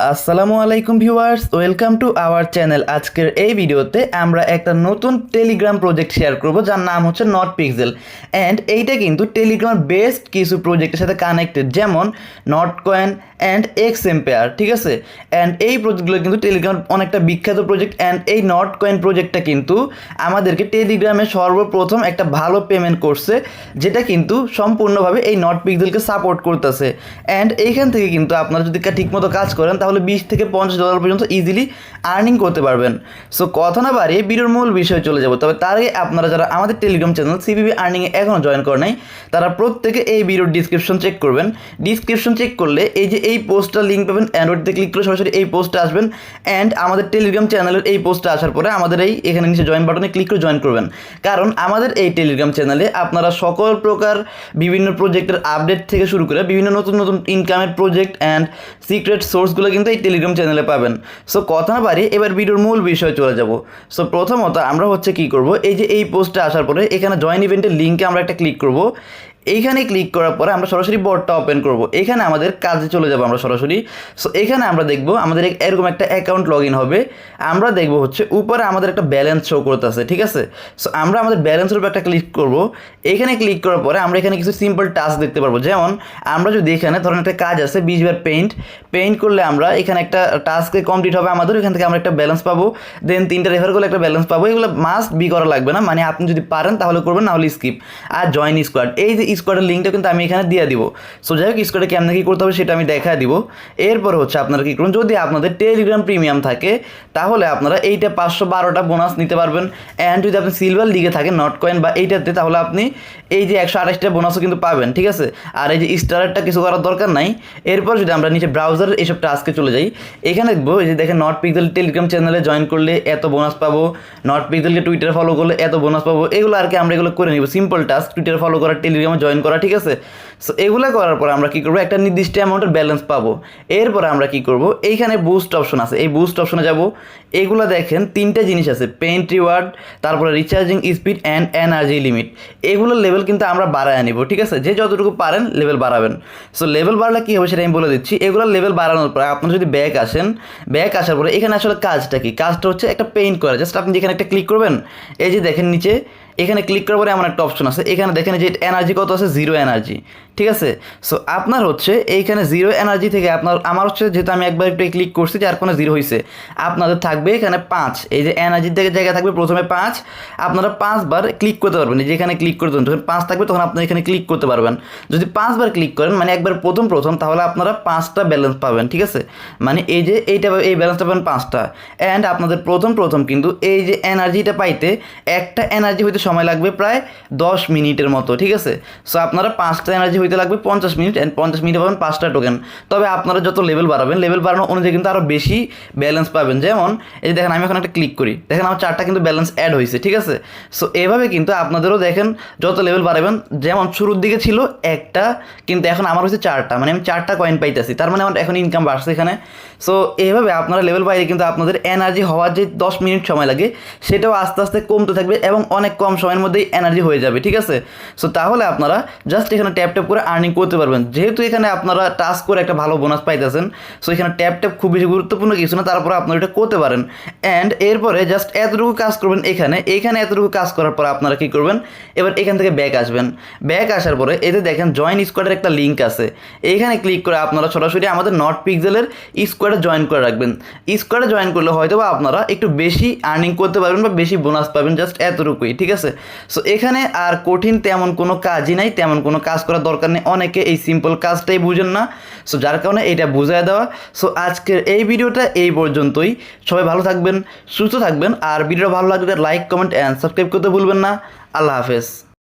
আসসালামু আলাইকুম viewers, welcome to our channel. আজকের এই ভিডিওতে আমরা একটা নতুন টেলিগ্রাম প্রজেক্ট শেয়ার করব, যার নাম হচ্ছে নট পিক্সেল অ্যান্ড এইটা কিন্তু টেলিগ্রাম বেস্ট কিছু প্রজেক্টের সাথে কানেক্টেড যেমন Notcoin and X Empire ঠিক আছে? অ্যান্ড এই প্রজেক্টগুলো কিন্তু টেলিগ্রাম অনেকটা বিখ্যাত প্রজেক্ট। অ্যান্ড এই নট কয়েন প্রজেক্টটা কিন্তু আমাদেরকে টেলিগ্রামে সর্বপ্রথম একটা ভালো পেমেন্ট করছে, যেটা কিন্তু সম্পূর্ণভাবে এই নট পিক্সেলকে সাপোর্ট করতেছে। অ্যান্ড এইখান থেকে কিন্তু আপনারা যদি ঠিকমতো কাজ করেন, তাহলে বিশ থেকে পঞ্চাশ ডলার পর্যন্ত ইজিলি আর্নিং করতে পারবেন। সো কথা না বাড়িয়ে ভিডিওর মূল বিষয়ে চলে যাব। তবে তার আগে আপনারা যারা আমাদের টেলিগ্রাম চ্যানেল সিপিবি আর্নিংয়ে এখনও জয়েন করে নাই, তারা প্রত্যেকে এই ভিডিওর ডিসক্রিপশন চেক করবেন। ডিসক্রিপশন চেক করলে এই যে এই পোস্টটা লিঙ্ক পাবেন অ্যান্ড্রয়েডতে ক্লিক করে সরাসরি এই পোস্টটা আসবেন অ্যান্ড আমাদের টেলিগ্রাম চ্যানেলের এই পোস্টটা আসার পরে আমাদের এই এখানে নিচে জয়েন বাটনে ক্লিক করে জয়েন করবেন। কারণ আমাদের এই টেলিগ্রাম চ্যানেলে আপনারা সকল প্রকার বিভিন্ন প্রজেক্টের আপডেট থেকে শুরু করে বিভিন্ন নতুন নতুন ইনকামের প্রজেক্ট অ্যান্ড সিক্রেট সোর্সগুলো কিন্তু এই টেলিগ্রাম চ্যানেলে পাবেন। সো কথা না পারি এবার ভিডিওর মূল বিষয় চলে যাব। সো প্রথমত আমরা হচ্ছে কি করব, এই যে এই পোস্টে আসার পরে এখানে জয়েন ইভেন্টের লিঙ্কে আমরা একটা ক্লিক করব। এইখানে ক্লিক করার পরে আমরা সরাসরি বোর্ডটা ওপেন করব। এখানে আমাদের কাজে চলে যাব আমরা সরাসরি। সো এখানে আমরা দেখব আমাদের এরকম একটা অ্যাকাউন্ট লগ হবে। আমরা দেখব হচ্ছে উপরে আমাদের একটা ব্যালেন্স শো করতেছে, ঠিক আছে? সো আমরা আমাদের ব্যালেন্সের উপর একটা ক্লিক করব। এখানে ক্লিক করার পরে আমরা এখানে কিছু সিম্পল টাস্ক দেখতে পারব। যেমন, আমরা যদি এখানে ধরেন একটা কাজ আছে, বিশ বার পেইন্ট পেইন্ট করলে আমরা এখানে একটা টাস্কে কমপ্লিট হবে আমাদের। এখান থেকে আমরা একটা ব্যালেন্স পাবো। দেন তিনটা রেফার করলে একটা ব্যালেন্স পাবো। এগুলো মাস্ট বি করা লাগবে না। মানে আপনি যদি পারেন তাহলে করবেন, না হলে স্কিপ আর জয়েন স্কোয়াড এই যে স্কোয়াডের লিঙ্কটা কিন্তু আমি এখানে দিয়ে দিব। সো যাই হোক স্কোয়াডে কেমন কী করতে হবে সেটা আমি দেখা দিব। এরপর হচ্ছে আপনারা কী করুন, যদি আপনাদের টেলিগ্রাম প্রিমিয়াম থাকে, তাহলে আপনারা এইটা পাঁচশো বারোটা বোনাস নিতে পারবেন। অ্যান্ড যদি আপনি সিলভার লিগে থাকেন নট কয়েন বা এইটাতে তাহলে আপনি এই যে একশো আঠাশটা বোনাসও কিন্তু পাবেন, ঠিক আছে? আর এই যে স্টারারটা কিছু করার দরকার নাই। এরপর যদি আমরা নিচে ব্রাউজার এইসব টাস্কে চলে যাই, এখানে দেখব, এই যে দেখেন নট পিক্সেল টেলিগ্রাম চ্যানেলে জয়েন করলে এত বোনাস পাবো। নট পিক্সেলকে টুইটার ফলো করলে এত বোনাস পাবো। এগুলো আর কি আমরা এগুলো করে নিব। সিম্পল টাস্ক টুইটার ফলো করা টেলিগ্রামে জয়েন করা ঠিক আছে? সো এগুলো করার পর আমরা কি করব? একটা নির্দিষ্ট অ্যামাউন্টের ব্যালেন্স পাবো। এরপর আমরা কি করব? এইখানে বুস্ট অপশন আছে। এই বুস্ট অপশনে যাব। এগুলো দেখেন, তিনটা জিনিস আছে। পেইন্ট রিওয়ার্ড তারপরে recharging speed and energy limit এগুলোর লেভেল কিন্তু আমরা বাড়ায় নিব, ঠিক আছে? যে যতটুকু পারেন লেভেল বাড়াবেন। সো লেভেল বাড়লে কী হবে সেটা আমি বলে দিচ্ছি। এগুলোর লেভেল বাড়ানোর পরে আপনারা যদি ব্যাক আসেন ব্যাক আসার পরে এখানে আসলে কাজটা কি? কাজটা হচ্ছে একটা পেইন্ট করা। জাস্ট আপনি যেখানে একটা ক্লিক করবেন, এই যে দেখেন নিচে, এখানে ক্লিক করার পরে এমন একটা অপশন আছে। এখানে দেখেন যে এনার্জি কত আছে? জিরো এনার্জি ঠিক আছে? সো আপনার হচ্ছে এইখানে জিরো এনার্জি থেকে আপনার, আমার হচ্ছে যেহেতু আমি একবার একটু ক্লিক করছি যার কোনো জিরো হয়েছে আপনাদের থাকবে এখানে পাঁচ। এই যে এনার্জির থেকে জায়গা থাকবে প্রথমে পাঁচ। আপনারা পাঁচবার ক্লিক করতে পারবেন। এই যে এখানে ক্লিক করতে যখন পাঁচ থাকবে তখন আপনি এখানে ক্লিক করতে পারবেন। যদি পাঁচবার ক্লিক করেন মানে একবার প্রথম প্রথম, তাহলে আপনারা পাঁচটা ব্যালেন্স পাবেন, ঠিক আছে? মানে এই যে এইটা, এই ব্যালেন্সটা পাবেন পাঁচটা। অ্যান্ড আপনাদের প্রথম প্রথম কিন্তু এই যে এনার্জিটা পাইতে একটা এনার্জি হইতে সময় লাগবে প্রায় দশ মিনিটের মতো, ঠিক আছে? সো আপনারা পাঁচটা এনার্জি হইতে লাগবে পঞ্চাশ মিনিট অ্যান্ড পঞ্চাশ মিনিটে পাবেন পাঁচটা টোকেন তবে আপনারা যত লেভেল বাড়াবেন লেভেল বাড়ানো অনুযায়ী কিন্তু আরও বেশি ব্যালেন্স পাবেন। যেমন, এই দেখেন, আমি এখন একটা ক্লিক করি। দেখেন, আমার চারটা কিন্তু ব্যালেন্স অ্যাড হয়েছে, ঠিক আছে? সো এভাবে কিন্তু আপনাদেরও দেখেন, যত লেভেল বাড়াবেন, যেমন শুরুর দিকে ছিল একটা, কিন্তু এখন আমার হচ্ছে চারটা। মানে আমি চারটা কয়েন পাইতেছি, তার মানে আমার এখন ইনকাম বাড়ছে এখানে। সো এইভাবে আপনারা লেভেল বাইরে কিন্তু আপনাদের এনার্জি হওয়ার যে দশ মিনিট সময় লাগে, সেটাও আস্তে আস্তে কমতে থাকবে এবং অনেক কম সময়ের মধ্যেই এনার্জি হয়ে যাবে, ঠিক আছে? সো তাহলে আপনারা জাস্ট এখানে ট্যাপ ট্যাপ করে আর্নিং করতে পারবেন। যেহেতু এখানে আপনারা টাস্ক করে একটা ভালো বোনাস পাইতেছেন সো এখানে ট্যাপ ট্যাপ খুব বেশি গুরুত্বপূর্ণ কিছু না, তারপরে আপনারা এটা করতে পারেন। অ্যান্ড এরপরে জাস্ট এতটুকু কাজ করবেন এখানে এখানে এতটুকু কাজ করার পর আপনারা কী করবেন? এবার এখান থেকে ব্যাক আসবেন। ব্যাক আসার পরে এতে দেখেন জয়েন স্কোয়াডের একটা লিঙ্ক আছে। এইখানে ক্লিক করে আপনারা সরাসরি আমাদের নট পিক্সেলের স্কোয়াডে জয়েন করে রাখবেন। স্কোয়াডে জয়েন করলে হয়তো বা আপনারা একটু বেশি আর্নিং করতে পারবেন বা বেশি বোনাস পাবেন জাস্ট এতটুকুই, ঠিক আছে? সো এখানে আর কঠিন তেমন কোনো কাজই নাই, তেমন কোনো কাজ করার দরকার নেই অনেকে এই সিম্পল কাজটাই বুঝেন না। সো যার কারণে এটা বুঝায় দেওয়া। সো আজকের এই ভিডিওটা এই পর্যন্তই। সবাই ভালো থাকবেন, সুস্থ থাকবেন। আর ভিডিও ভালো লাগলে লাইক কমেন্ট অ্যান্ড সাবস্ক্রাইব করতে ভুলবেন না। আল্লাহ হাফেজ।